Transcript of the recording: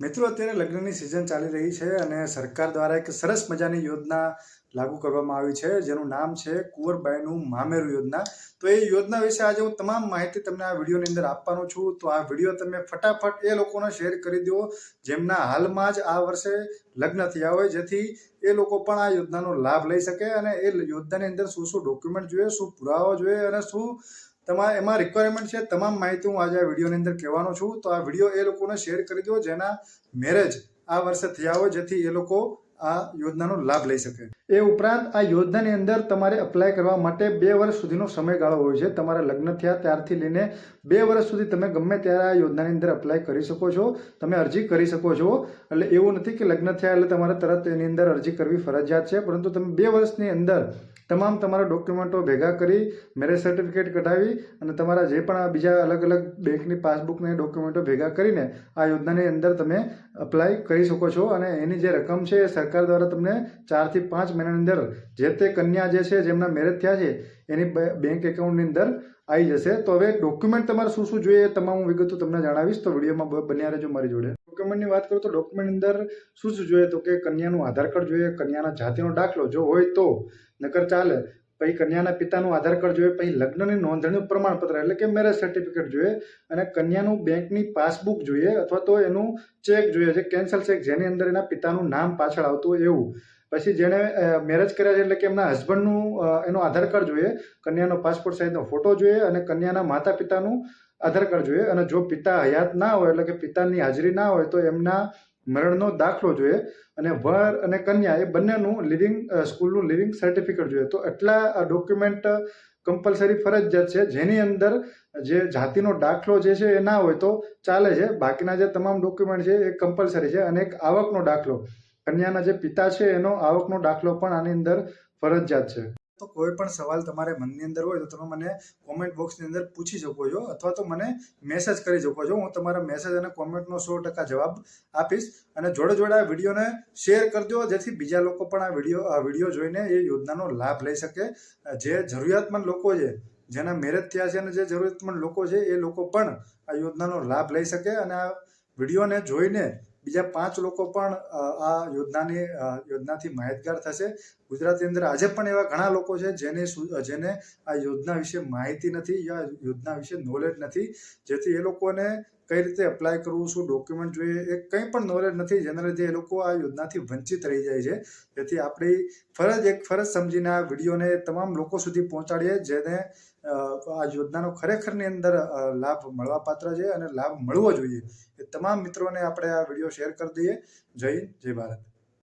મિત્રો, અત્યારે લગ્નની સિઝન ચાલી રહી છે અને સરકાર દ્વારા એક સરસ મજાની યોજના લાગુ કરવામાં આવી છે, જેનું નામ છે કુંવરબાઈનું મામેરું યોજના. તો એ યોજના વિશે આજે હું તમામ માહિતી તમને આ વિડીયોની અંદર આપવાનો છું. તો આ વીડિયો તમે ફટાફટ એ લોકોને શેર કરી દો, જેમના હાલમાં જ આ વર્ષે લગ્ન થયા હોય, જેથી એ લોકો પણ આ યોજનાનો લાભ લઈ શકે અને એ યોજનાની અંદર શું શું ડોક્યુમેન્ટ જોઈએ, શું પુરાવા જોઈએ અને શું તમારે એમાં રિક્વાયરમેન્ટ છે, તમામ માહિતી હું આજે આ વિડીયોની અંદર કહેવાનો છું. તો આ વીડિયો એ લોકોને શેર કરી દો, જેના મેરેજ આ વર્ષે થયા હોય, જેથી એ લોકો આ યોજનાનો લાભ લઈ શકે. એ ઉપરાંત આ યોજનાની અંદર તમારે અપ્લાય કરવા માટે બે વર્ષ સુધીનો સમયગાળો હોય છે. તમારા લગ્ન થયા ત્યારથી લઈને બે વર્ષ સુધી તમે ગમે ત્યારે આ યોજનાની અંદર અપ્લાય કરી શકો છો. તમે અરજી કરી શકો છો. એટલે એવું નથી કે લગ્ન થયા એટલે તમારે તરત એની અંદર અરજી કરવી ફરજિયાત છે. પરંતુ તમે બે વર્ષની અંદર તમામ તમારા ડોક્યુમેન્ટો ભેગા કરી મેરેજ સર્ટિફિકેટ કઢાવી અને તમારા જે પણ બીજા અલગ અલગ બેંકની પાસબુકને ડોક્યુમેન્ટો ભેગા કરીને આ યોજનાની અંદર તમે અપ્લાય કરી શકો છો અને એની જે રકમ છે એ સરકાર દ્વારા તમને ચારથી પાંચ મહિનાની અંદર જે તે કન્યા જે છે જેમના મેરેજ થયા છે એની બેંક એકાઉન્ટની અંદર આવી જશે. તો હવે ડોક્યુમેન્ટ તમારે શું શું જોઈએ તમામ હું વિગતો તમને જણાવીશ. તો વિડીયોમાં બન્યા રહેજો મારી જોડે. ડોક્યુમેન્ટની વાત કરું તો ડોક્યુમેન્ટ અંદર શું શું જોઈએ? તો કે કન્યાનું આધાર કાર્ડ જોઈએ, કન્યાના જાતિનો દાખલો જો હોય તો. નકર ચાલે. પછી કન્યાના પિતાનું આધાર કાર્ડ જોઈએ, પછી લગ્નની નોંધણીનું પ્રમાણપત્ર, એટલે કે મેરેજ સર્ટિફિકેટ જોઈએ. અને કન્યાનું બેંકની પાસબુક જોઈએ, અથવા તો એનું ચેક જોઈએ, જે કેન્સલ ચેક જેની અંદર એના પિતાનું નામ પાછળ આવતું એવું. પછી જેણે મેરેજ કર્યા છે એટલે કે એમના હસબન્ડનું એનો આધાર કાર્ડ જોઈએ, કન્યાનો પાસપોર્ટ સાઇઝનો ફોટો જોઈએ અને કન્યાના માતા પિતાનું આધાર કાર્ડ જોઈએ. અને જો પિતા હયાત ના હોય, એટલે કે પિતાની હાજરી ના હોય, તો એમના મરણનો દાખલો જોઈએ. અને વર અને કન્યા એ બંનેનું લિવિંગ સ્કૂલનું લિવિંગ સર્ટિફિકેટ જોઈએ. તો એટલા ડોક્યુમેન્ટ કમ્પલસરી ફરજિયાત છે. જેની અંદર જે જાતિનો દાખલો જે છે એ ના હોય તો ચાલે છે. બાકીના જે તમામ ડોક્યુમેન્ટ છે એ કમ્પલસરી છે અને એક આવકનો દાખલો. કન્યાના જે પિતા છે, એનો આવકનો દાખલો પણ આની અંદર ફરજિયાત છે. તો કોઈ પણ સવાલ તમારે મનની અંદર હોય તો તમે મને કોમેન્ટ બોક્સની અંદર પૂછી શકો છો અથવા તો મને મેસેજ કરી શકો છો. હું તમારા મેસેજ અને કોમેન્ટનો સો ટકા જવાબ આપીશ અને જોડે જોડે આ વિડીયોને શેર કરજો, જેથી બીજા લોકો પણ આ વીડિયો આ વીડિયો જોઈને એ યોજનાનો લાભ લઈ શકે. જે જરૂરિયાતમંદ લોકો છે, જેના મેરેજ થયા છે અને જે જરૂરિયાતમંદ લોકો છે, એ લોકો પણ આ યોજનાનો લાભ લઈ શકે અને આ વિડીયોને જોઈને બીજા પાંચ લોકો પણ આ યોજનાની યોજનાથી માહિતગાર થશે. ગુજરાતની અંદર આજે પણ એવા ઘણા લોકો છે જેને જેને આ યોજના વિશે માહિતી નથી યા યોજના વિશે નોલેજ નથી, જેથી એ લોકોને કઈ રીતે અપ્લાય કરવું, શું ડોક્યુમેન્ટ જોઈએ, એ કંઈ પણ નોલેજ નથી, જેના લીધે એ લોકો આ યોજનાથી વંચિત રહી જાય છે. જેથી આપણી ફરજ, એક ફરજ સમજીને આ વિડીયોને તમામ લોકો સુધી પહોંચાડીએ, જેને આ યોજનાનો ખરેખરની અંદર લાભ લાભ મળવાપાત્ર છે અને લાભ મળવો જોઈએ. તમામ મિત્રોને આપણે આ વીડિયો શેર કરી દઈએ. જય જય ભારત.